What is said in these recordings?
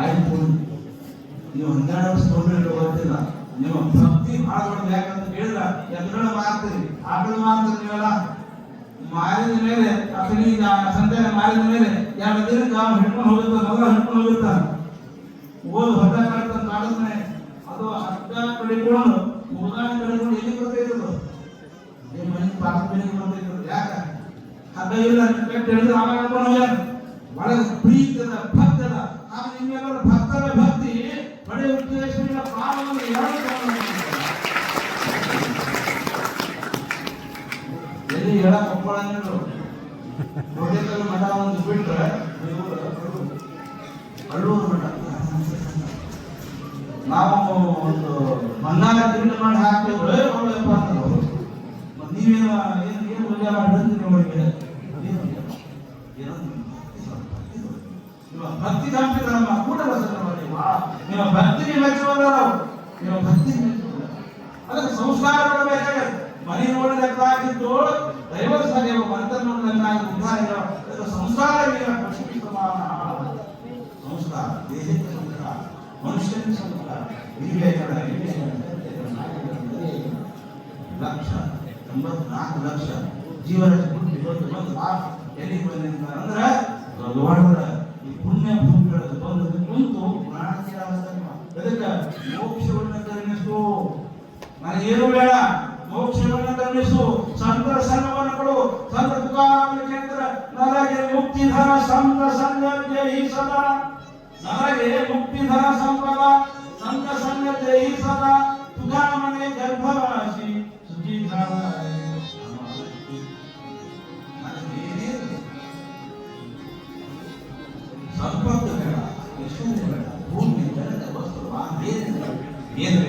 ಆಯ್ತು. ನೀವು ಹನ್ನೆರಡು ವರ್ಷ ತೊಗೊಂಡ್ರೆ ಗೊತ್ತಿಲ್ಲ. ನೀವು ಭಕ್ತಿ ದೊಡ್ಡದು. ಯಾಕಂತ ಹೇಳಿದ್ರ ಎದುರುಗಳ ಮಾರ್ತೀರಿ ಆಕಳ ಮಾರ್ತೀರಿ ನೀವೆಲ್ಲ. ಮಾರಿದ ಮೇಲೆ ಅಸಲಿ ಸಂತೆ ಮಾರಿದ ಮೇಲೆ ಎರಡು ದಿನಕ್ಕೆ ಅವ್ನು ಹಿಡ್ಕೊಂಡು ಹೋಗುತ್ತ. ಮಗ ಹಿಡ್ಕೊಂಡು ಹೋಗಿರ್ತಾನೆ ಓದು ಕಾಡ್ತಾನೆ ಕಾಡಿದ್ಮೇಲೆ ಅದು ಹಗ್ಗ ಕಡಿಕೊಂಡು ಮುಗಾನ ಕಡಿಕೊಂಡು ಎಲ್ಲಿ ಬರ್ತೈತದು? ನಿಮ್ಮ ಮನೆ ಪಾಪ ಮನೆಗೆ ಬರ್ತೈತದು. ಯಾಕ? ಹಗ್ಗ ಇಲ್ಲ ಕಟ್ಟಿ ಹಿಡಿದು ಆಮೇಲೆ ಒಳಗೆ ಪ್ರೀತದ ಭಕ್ತದ ಭಕ್ತರ ಭಕ್ತಿ ಮಳೆ ಉದ್ದೇಶಗಳ ಪ್ರಾಣವನ್ನು ಎರಡು ಎಲ್ಲಿ ಎಡ ಒಪ್ಪಳಂಗಿದ್ರು ಗೋಡೆಕಲ್ಲು ಮಠ ಒಂದು ಬಿಟ್ಟರೆ ಅಳ್ಳೂರು ಮಠ. ನಾವು ಒಂದು ಮನ್ನಾರ ತಿಂಡಿ ಮಾಡಿ ಹಾಕಿದ್ರೆ ಒಳ್ಳೆಯಪ್ಪ ಅಂತ ನೀವೇನು ಏನು ಏನು ಒಳ್ಳೆಯ ಮಾಡಿ ನೋಡಿದ್ರೆ ಏನು ಏನು ನಿಮ್ಮ ಭಕ್ತಿ ನಮ್ಮ ಕೂಡ ರಚನೆ ಮಾಡಿ ವಾ. ನಿಮ್ಮ ಭಕ್ತಿಗೆ ಮೆಚ್ಚುವಲ್ಲ ನಿಮ್ಮ ಭಕ್ತಿ ಅದಕ್ಕೆ ಸಂಸ್ಕಾರ ಕೊಡಬೇಕಾಗತ್ತೆ. ಮನೆ ನೋಡಿ ಲೆಕ್ಕ ಹಾಕಿದ್ದು ದೈವ ಸರಿಯ ಮಂತ್ರ ನೋಡಿ ಲೆಕ್ಕ ಹಾಕಿ ಉದ್ಧಾರ. ಅದಕ್ಕೆ ಸಂಸ್ಕಾರ ಸಮಾನ ಸಂಸ್ಕಾರ, ದೇಹಕ್ಕೆ ಸಂಸ್ಕಾರ, ಮನುಷ್ಯನಿಗೆ ಸಂಸ್ಕಾರ. ವಿವೇಕದ ಲಕ್ಷ, ಎಂಬತ್ನಾಲ್ಕು ಲಕ್ಷ ಜೀವನ ಇವತ್ತು ಬಂದು ಲಾಸ್ಟ್ ಎಲ್ಲಿಗೆ ಬಂದಿರ್ತಾರೆ ಅಂದ್ರೆ ದೊಡ್ಡ ಈ ಪುಣ್ಯ ಭೂಮಿಗಳಲ್ಲಿ ಬಂದು ಕುಂತು ಪ್ರಾಣಕ್ಕೆ ಅದಕ್ಕೆ ಮೋಕ್ಷವನ್ನು ಕರುಣಿಸು ನನಗೇನು ಬೇಡ? ಮೋಕ್ಷವನ್ನು ಕರುಣಿಸು ಸಂತರ ಸಂಘವನ್ನು ಕೊಡು. ಸಂತ ಕೇಂದ್ರ. ನನಗೆ ಮುಕ್ತಿಧರ ಸಂತ ಸಂಘ ಈ ಸದಾ. ನನಗೆ ಮುಕ್ತಿಧರ ಸಂಪದ ಸಂಪತ್ತು ಬೇಡ ಎಷ್ಟು ಬೇಡ ಭೂಮಿ ಜಲದ ವಸ್ತು ಏನಿಲ್ಲ ಏನು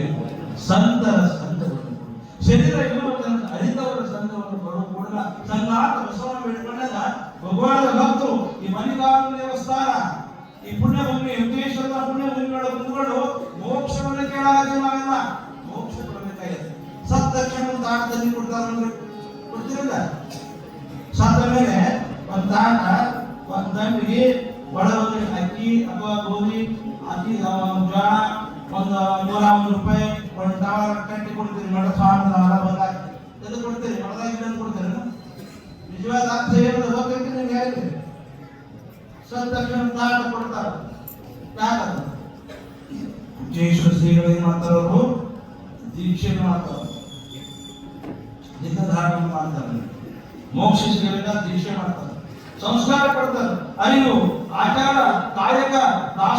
ಸಂತರ ಸಂಘವನ್ನು ಕೊಡು. ಶರೀರ ಇರುವ ತನಕ ಅರಿತವರ ಸಂಘವನ್ನು ಬರೋ ಕೂಡ ಸಂಘಾತ ಬಸವನ ಬೇಡ್ಕೊಂಡಾಗ ಭಗವಾನದ ಭಕ್ತರು ಈ ಮಣಿಗಾರನ ದೇವಸ್ಥಾನ, ಈ ಪುಣ್ಯಭೂಮಿ ವೆಂಕಟೇಶ್ವರದ ಪುಣ್ಯಭೂಮಿಗಳ ಕುಂತ್ಕೊಂಡು ಮೋಕ್ಷವನ್ನು ಕೇಳಾಗಿ ನಾವೆಲ್ಲ ಮೋಕ್ಷ ಕೊಡಬೇಕಾಗಿದೆ ಸತ್ತ ತಕ್ಷಣ ಒಂದು ತಾಟದಲ್ಲಿ ಕೊಡ್ತಾರೆ ಅಂದ್ರೆ ಕೊಡ್ತಿರಲ್ಲ ಸತ್ತ ಮೇಲೆ ಒಂದು ತಾಟ ಒಂದು ಒಳ ಒಂದು ಅಕ್ಕಿ ಅಥವಾ ಗೋಧಿ, ಅಕ್ಕಿ ಜೋಳ ಒಂದು ನೂರ ಒಂದು ರೂಪಾಯಿ, ಒಂದು ಟವರ್ ಕಟ್ಟಿ ಕೊಡ್ತೀರಿ, ಮಠ ಸ್ವಾಮಿ ಹೊರ ಬಂದಾಗ. ಎದು ಕೊಡ್ತೀರಿ? ಮಠದಾಗ ಇನ್ನೊಂದು ಕೊಡ್ತೀರಿ ನಿಜವಾದ ಅರ್ಥ ಏನು ಗೊತ್ತೈತಿ ನಿಮ್ಗೆ ಹೇಳಿ ಸತ್ತ ತಕ್ಷಣ ತಾಟ ಕೊಡ್ತಾರೆ. ಯಾಕಂತ ಜಯೇಶ್ವರ ಶ್ರೀಗಳು ಏನ್ ಮಾಡ್ತಾರವರು ದೀಕ್ಷೆ ಮಾಡ್ತಾರೆ. ಲಿಂಗಧಾರಣ ಮಾಡ್ತಾರೆ. ಮೋಕ್ಷ ಶ್ರೀಗಳಿಂದ ದೀಕ್ಷೆ ಮಾಡ್ತಾರೆ. ಸಂಸ್ಕಾರ ಕೊಡ್ತಾರೆ ಅರಿವು ಆಚಾರ ಕಾಯಕ ದಾಸ